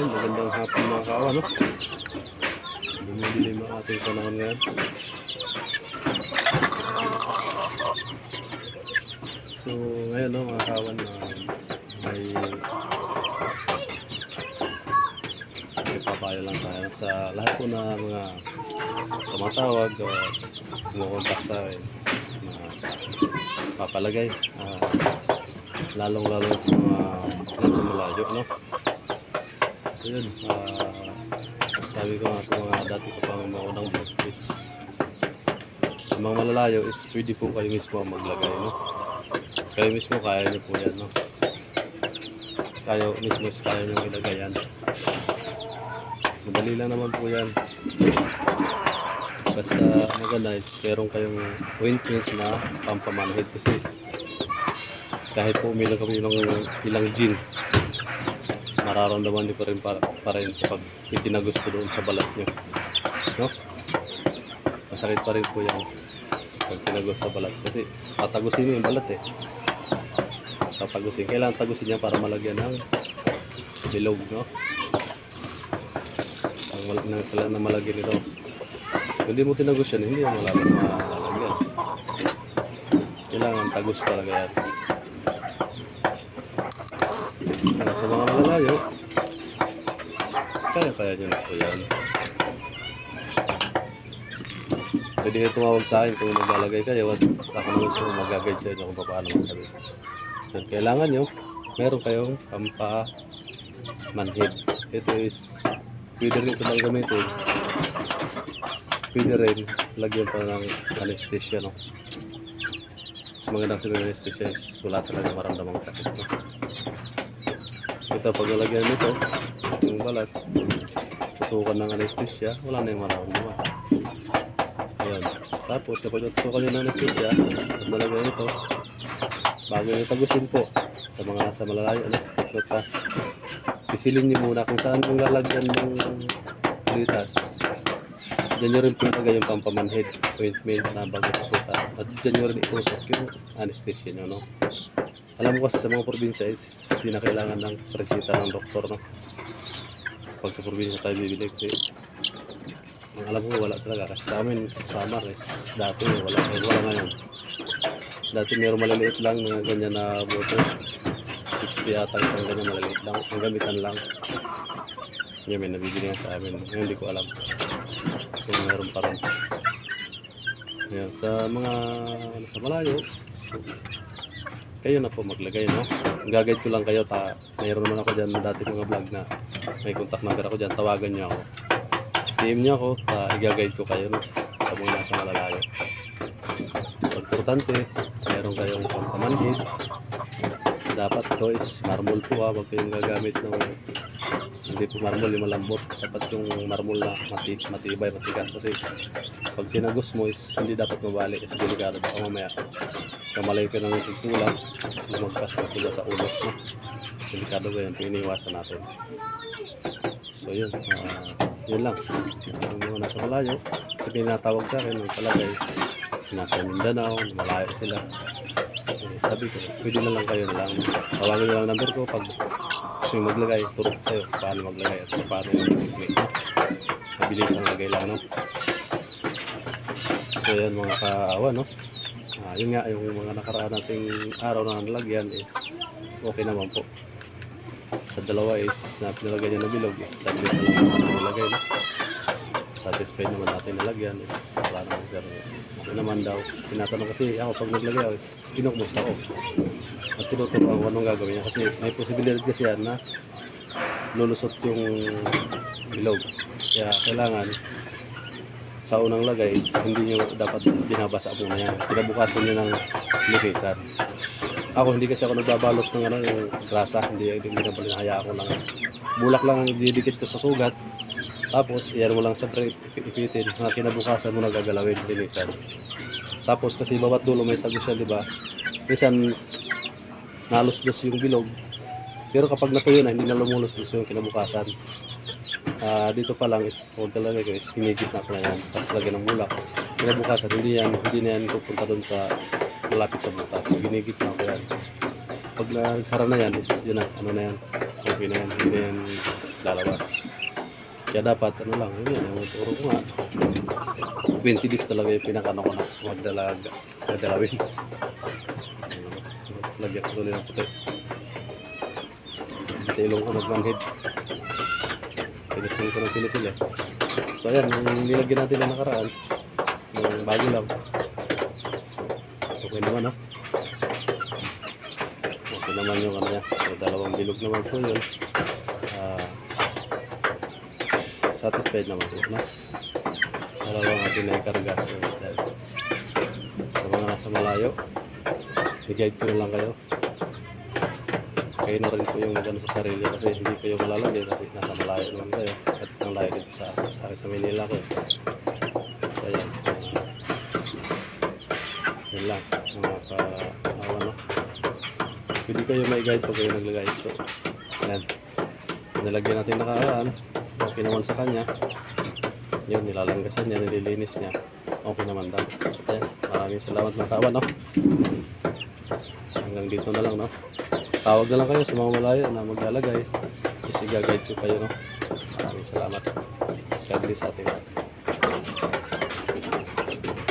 Ayun, magandang hapon mga kawan, no? Dumidilim ang ating panahon ngayon. So, ngayon, no, mga kawan, ah, may may lang tayo sa lahat po na mga tumatawag o kumukontak sa akin na papalagay ah, lalong lalo sa mga nasa malayo no so yun ah, sabi ko nga sa mga dati ko pang maunang vlog is sa mga malalayo is pwede po kayo mismo maglagay no? Kayo mismo kaya niyo po yan no? Kayo mismo is kaya niyo ilagay yan. Madali lang naman po yan. Basta maganda is meron kayong ointment na pampamanhid kasi kahit po umilang kami ng ilang gin mararamdaman niyo pa rin pa, pa rin kapag itinagusto doon sa balat niyo. No? Masakit pa rin po yan pag tinagos sa balat. Kasi tatagusin niyo yung balat eh. Tatagusin. Kailangan tagusin niya para malagyan ng bilog no? Ang mal na, kailangan na malagyan ito kung hindi mo tinagos hindi mo malaman malalagyan kailangan tagos talaga yan kaya sa mga malalayo, kaya-kaya nyo na po yan. Pwede kayo tumawag sa akin kung maglalagay kayo at ako naman gusto mag-guide sa inyo kung paano magkabit. Kailangan nyo, meron kayong pampa-manhid. Ito is, pwede rin ito lang gamitin. Pwede rin, lagyan pa ng anesthesia, no? Mas magandang sa anesthesia is wala talaga maramdamang sakit, no? Ito, pag nalagyan nito, yung balat, susukan ng anesthesia, wala na yung mararamdaman. Ayan. Tapos, kapag natusukan nyo ng anesthesia, at nalagyan nito, bago nyo tagusin po, sa mga nasa malalayo, ano, tikot pa, pisilin nyo muna kung saan yung lalagyan ng litas. Diyan nyo rin pinagay yung pampamanhid, ointment na bago tusukan. At diyan nyo rin itusok yung anesthesia nyo, no? Alam mo kasi sa mga probinsya is hindi ng resita ng doktor, no? Pag sa probinsya tayo bibili kasi ang alam ko wala talaga kasi sa amin sa Samar is dati wala eh, wala ngayon. Dati meron maliliit lang na ganyan na bote. 60 ata isang ganyan maliliit lang. Isang gamitan lang. Yan may nabibili nga sa amin. Ngayon hindi ko alam kung meron pa rin. Ayan, sa mga nasa malayo, so, kayo na po maglagay, no? Gagayad ko lang kayo, ta mayroon naman ako dyan dati mga vlog na may contact number ako dyan, tawagan nyo ako. DM nyo ako, ta igagayad ko kayo, no? Sa mga nasa malalayo. So, importante, meron kayong pampamanhid. Dapat ito is marmol po ha, wag kayong gagamit ng hindi po marmol yung malambot. Dapat yung marmol na mati, matibay, matigas kasi pag tinagos mo is hindi dapat mabali kasi delikado baka mamaya kamalay ka ng tutulak lumagpas na tuga sa ulo no? delikado ba yan? Iniwasan natin. So yun. Ah, yun lang. Ang mga nasa malayo sa pinatawag sa akin ng palagay nasa Mindanao malayo sila. Eh, sabi ko pwede na lang kayo na lang. Tawagin nyo lang number ko. Pag gusto nyo maglagay turo ko sa'yo paano maglagay at paano yung technique mabilis ang lagay lang no? So yan mga kaawa no. Ah, yun nga yung mga nakaraan nating araw na nalagyan is okay naman po. Sa dalawa is na pinalagyan niya na bilog is saglit na lang naman nilagay no. Satisfied naman natin nalagyan is wala naman pero ano naman daw. Tinatanong kasi ako pag naglagay ako is kinukmusta ko. At tinuturo ako anong gagawin niya kasi may posibilidad kasi yan na lulusot yung bilog. Kaya kailangan sa unang lagay hindi nyo dapat binabasa muna yan. Pinabukasan nyo ng lukisan. Ako hindi kasi ako nagbabalot ng ano, yung grasa. Hindi, hindi na pala haya ako lang. Bulak lang ang didikit ko sa sugat. Tapos, iyan mo lang sa ipitin. Mga kinabukasan mo na gagalawin, linisan. Tapos, kasi bawat dulo may tagos yan, di ba? Minsan, naluslos yung bilog. Pero kapag natuyo na, hindi na lumuluslos yung kinabukasan. Ah, dito pa lang is huwag talaga guys, pinigit na ko na yan. Tapos lagyan ng bulak. Kinabukasan, hindi yan, hindi na yan pupunta doon sa malapit sa butas. Ginigit na ko yan. Pag nagsara na yan is, yun na, ano na yan. Okay na yan. Hindi na yan lalabas. Kaya dapat, ano lang, yun yan, yung ko nga. 20 days talaga yung pinakano ko na magdalaga, dadalawin. Lagyan ko tuloy ng puti. Tilong ko magmanhid. Pinisil ko ng pinisil eh. So ayan, yung nilagyan natin na nakaraan, yung bago lang. So, okay naman ah. Okay naman yung ano niya. So, dalawang bilog naman po yun. Ah, satisfied naman po na. Dalawang atin na ikarga. So, yan. sa mga nasa malayo, i-guide ko lang kayo. Kayo na rin po yung magano sa sarili kasi hindi kayo malalagay kasi nasa malayo naman kayo. At ang layo dito sa, sa akin sa Manila ko. So, ayan. Ah, yun lang. Mga ka, uh, ano, Pwede kayo may guide pag kayo naglagay. So, yan. Nilagyan natin nakaraan. Okay naman sa kanya. Yun, nilalanggasan niya, nililinis niya. Okay naman daw. Ayan, maraming salamat mga kawan, no? Hanggang dito na lang, no? Tawag na lang kayo sa mga malayo na maglalagay. Kasi guide ko kayo, no? Maraming salamat. God bless lahat.